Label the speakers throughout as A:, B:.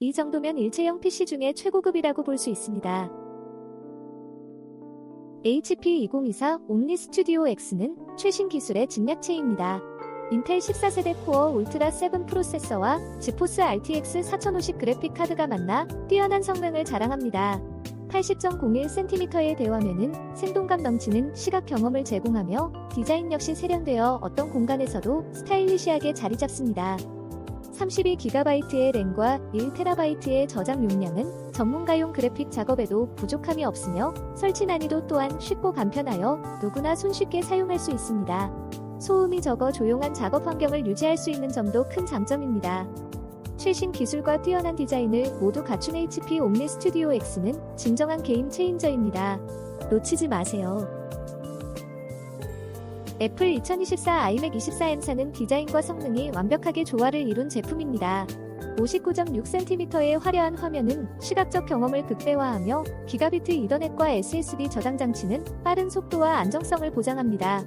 A: 이 정도면 일체형 PC 중에 최고급이라고 볼 수 있습니다. HP2024 옴니 스튜디오 X는 최신 기술의 집약체입니다. 인텔 14세대 코어 울트라 7 프로세서와 지포스 RTX 4050 그래픽 카드가 만나 뛰어난 성능을 자랑합니다. 80.01cm의 대화면은 생동감 넘치는 시각 경험을 제공하며 디자인 역시 세련되어 어떤 공간에서도 스타일리시하게 자리 잡습니다. 32GB의 램과 1TB의 저장 용량은 전문가용 그래픽 작업에도 부족함이 없으며 설치 난이도 또한 쉽고 간편하여 누구나 손쉽게 사용할 수 있습니다. 소음이 적어 조용한 작업 환경을 유지할 수 있는 점도 큰 장점입니다. 최신 기술과 뛰어난 디자인을 모두 갖춘 HP 옴니 스튜디오 X는 진정한 게임 체인저입니다. 놓치지 마세요. 애플 2024 아이맥 24M사는 디자인과 성능이 완벽하게 조화를 이룬 제품입니다. 59.6cm의 화려한 화면은 시각적 경험을 극대화하며 기가비트 이더넷과 SSD 저장 장치는 빠른 속도와 안정성을 보장합니다.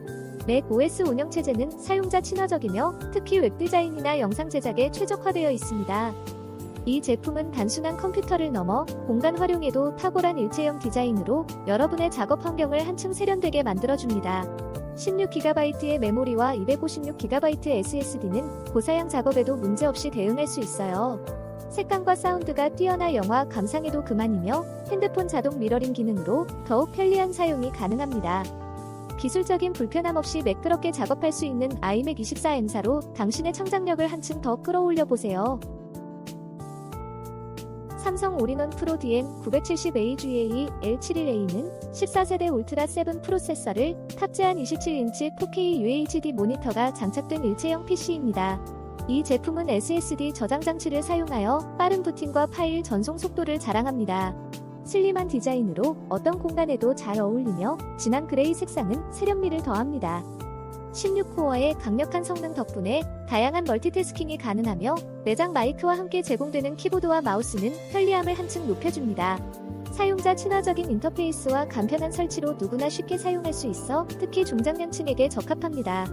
A: 맥 OS 운영 체제는 사용자 친화적이며 특히 웹 디자인이나 영상 제작에 최적화되어 있습니다. 이 제품은 단순한 컴퓨터를 넘어 공간 활용에도 탁월한 일체형 디자인으로 여러분의 작업 환경을 한층 세련되게 만들어줍니다. 16GB의 메모리와 256GB SSD는 고사양 작업에도 문제없이 대응할 수 있어요. 색감과 사운드가 뛰어나 영화 감상에도 그만이며 핸드폰 자동 미러링 기능으로 더욱 편리한 사용이 가능합니다. 기술적인 불편함 없이 매끄럽게 작업할 수 있는 아이맥 24M사로 당신의 창작력을 한층 더 끌어올려 보세요. 삼성 올인원 프로 DM970AGA L71A는 14세대 울트라 7 프로세서를 탑재한 27인치 4K UHD 모니터가 장착된 일체형 PC입니다. 이 제품은 SSD 저장 장치를 사용하여 빠른 부팅과 파일 전송 속도를 자랑합니다. 슬림한 디자인으로 어떤 공간에도 잘 어울리며 진한 그레이 색상은 세련미를 더합니다. 16코어의 강력한 성능 덕분에 다양한 멀티태스킹이 가능하며 내장 마이크와 함께 제공되는 키보드와 마우스는 편리함을 한층 높여줍니다. 사용자 친화적인 인터페이스와 간편한 설치로 누구나 쉽게 사용할 수 있어 특히 중장년층에게 적합합니다.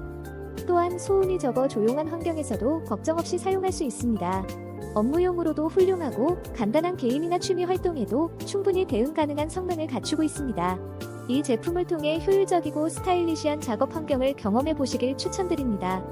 A: 또한 소음이 적어 조용한 환경에서도 걱정 없이 사용할 수 있습니다. 업무용으로도 훌륭하고 간단한 게임이나 취미 활동에도 충분히 대응 가능한 성능을 갖추고 있습니다. 이 제품을 통해 효율적이고 스타일리시한 작업 환경을 경험해 보시길 추천드립니다.